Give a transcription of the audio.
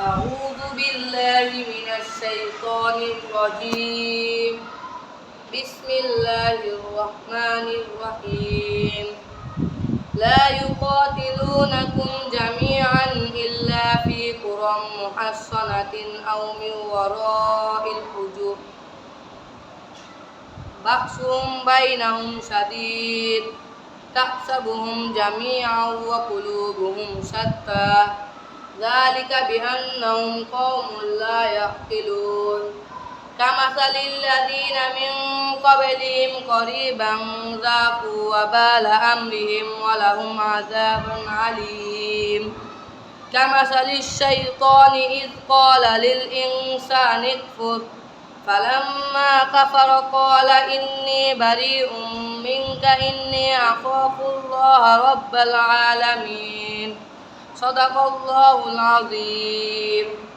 أعوذ بالله من الشيطان الرجيم. بسم الله الرحمن الرحيم. لا يقاتلونكم جميعا إلا في قرى محصنة أو من وراء الحجور بأسهم بينهم شديد. تحسبهم جميعا وقلوبهم شتى. ذلك بأنهم قوم لا يعقلون كمثل الذين من قبلهم قريبا ذاقوا وبال أمرهم ولهم عذاب عليم كمثل الشيطان إذ قال للإنسان اكفر فلما كفر قال إني بريء منك إني أخاف الله رب العالمين صدق الله العظيم